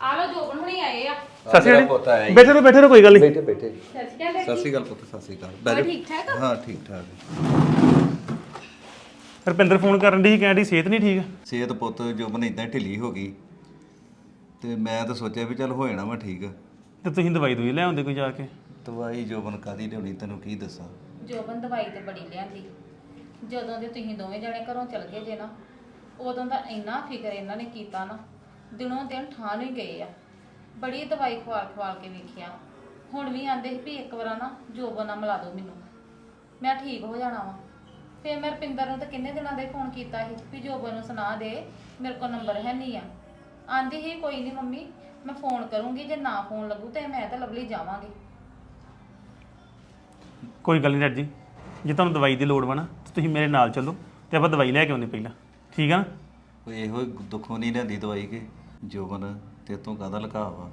ਆ ਲੋ ਜੋਬਨ। ਹੁਣੀ ਆਏ ਆ। ਸਤਿ ਸ਼੍ਰੀ ਪੁੱਤ ਅਕਾਲ ਆਇਆ ਜੀ। ਬੈਠੇ ਰਹੋ ਬੈਠੇ ਰਹੋ ਕੋਈ ਗੱਲ ਨਹੀਂ। ਬੈਠੇ ਬੈਠੇ ਸਤਿ ਸ਼੍ਰੀ ਅਕਾਲ ਪੁੱਤ ਸਤਿ ਸ਼੍ਰੀ ਅਕਾਲ। ਬੈਠੋ ਠੀਕ ਠਾਕ? ਹਾਂ ਠੀਕ ਠਾਕ। ਰੁਪਿੰਦਰ ਫੋਨ ਕਰਨ ਦੀ ਕਹਿੰਦੀ ਸਿਹਤ ਨਹੀਂ ਠੀਕ? ਸਿਹਤ ਪੁੱਤ ਜੁਬਨ ਇਦਾਂ ਢਿੱਲੀ ਹੋ ਗਈ। ਤੇ ਮੈਂ ਤਾਂ ਸੋਚਿਆ ਵੀ ਚੱਲ ਹੋ ਜਾਣਾ ਵਾ ਠੀਕ। ਤੇ ਤੁਸੀਂ ਦਵਾਈ ਦੂਈ ਲੈ ਆਉਂਦੇ ਕੋਈ ਜਾ ਕੇ? ਦਵਾਈ ਜੁਬਨ ਕਾਦੀ ਲਿਆਉਣੀ ਤੈਨੂੰ ਕੀ ਦੱਸਾਂ? ਜੋਬਨ ਦਵਾਈ ਤੇ ਬੜੀ ਲਿਆਂਦੀ। ਜਦੋਂ ਦੇ ਤੁਸੀਂ ਦੋਵੇਂ ਜਣੇ ਘਰੋਂ ਚਲ ਗਏ ਜੇ ਨਾ ਉਦੋਂ ਦਾ ਇੰਨਾ ਫਿਕਰ ਇਹਨਾਂ ਨੇ ਕੀਤਾ ਨਾ ਦਿਨੋਂ ਦਿਨ ਠਾਣ ਹੀ ਗਏ ਆ। ਬੜੀ ਦਵਾਈ ਖਵਾਲ ਖਵਾਲ ਕੇ ਵੇਖਿਆ। ਹੁਣ ਵੀ ਆਂਦੇ ਸੀ ਵੀ ਇੱਕ ਵਾਰ ਨਾ ਜੋਬਨ ਨਾਲ ਮਿਲਾ ਦਿਓ ਮੈਨੂੰ। ਮੈਂ ਠੀਕ ਹੋ ਜਾਣਾ ਵਾ। ਫਿਰ ਮੈਂ ਰਪਿੰਦਰ ਨੂੰ ਤਾਂ ਕਿੰਨੇ ਦਿਨਾਂ ਦੇ ਫੋਨ ਕੀਤਾ ਸੀ ਵੀ ਜੋਬਨ ਨੂੰ ਸੁਣਾ ਦੇ ਮੇਰੇ ਕੋਲ ਨੰਬਰ ਹੈ ਨਹੀਂ ਆ। ਆਂਦੀ ਸੀ ਕੋਈ ਨਹੀਂ ਮੰਮੀ ਮੈਂ ਫੋਨ ਕਰੂੰਗੀ ਜੇ ਨਾ ਫੋਨ ਲੱਗੂ ਤੇ ਮੈਂ ਤਾਂ ਲਵਲੀ ਜਾਵਾਂਗੇ। ਕੋਈ ਗੱਲ ਨਹੀਂ ਡੈਡੀ ਜੀ ਜੇ ਤੁਹਾਨੂੰ ਦਵਾਈ ਦੀ ਲੋੜ ਵਾ ਨਾ ਤਾਂ ਤੁਸੀਂ ਮੇਰੇ ਨਾਲ ਚੱਲੋ ਤੇ ਆਪਾਂ ਦਵਾਈ ਲੈ ਕੇ ਆਉਂਦੇ ਪਹਿਲਾਂ। ਠੀਕ ਆ ਨਾ? ਕੋਈ ਇਹੋ ਹੀ ਦੁੱਖੋਂ ਨਹੀਂ ਲੈਂਦੀ ਦਵਾਈ ਕੇ ਜੁਬਨ ਤੇ ਤੋਂ ਕਾਹਦਾ ਲੁਕਾਅ ਵਾ।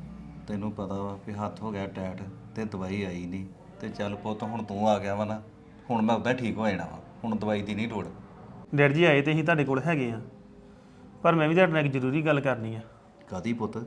ਤੈਨੂੰ ਪਤਾ ਵਾ ਵੀ ਹੱਥ ਹੋ ਗਿਆ ਟੈਟ ਤੇ ਦਵਾਈ ਆਈ ਨਹੀਂ ਤੇ ਚੱਲ ਪੁੱਤ ਹੁਣ ਤੂੰ ਆ ਗਿਆ ਵਾ ਨਾ। ਹੁਣ ਮੈਂ ਉਦਾਂ ਠੀਕ ਹੋ ਜਾਣਾ ਵਾ। ਹੁਣ ਦਵਾਈ ਦੀ ਨਹੀਂ ਲੋੜ। ਡੈਡੀ ਜੀ ਆਏ ਤੇ ਅਸੀਂ ਤੁਹਾਡੇ ਕੋਲ ਹੈਗੇ ਆ। ਪਰ ਮੈਂ ਵੀ ਤੁਹਾਡੇ ਨਾਲ ਇੱਕ ਜ਼ਰੂਰੀ ਗੱਲ ਕਰਨੀ ਆ। ਕਾਦੀ ਪੁੱਤ?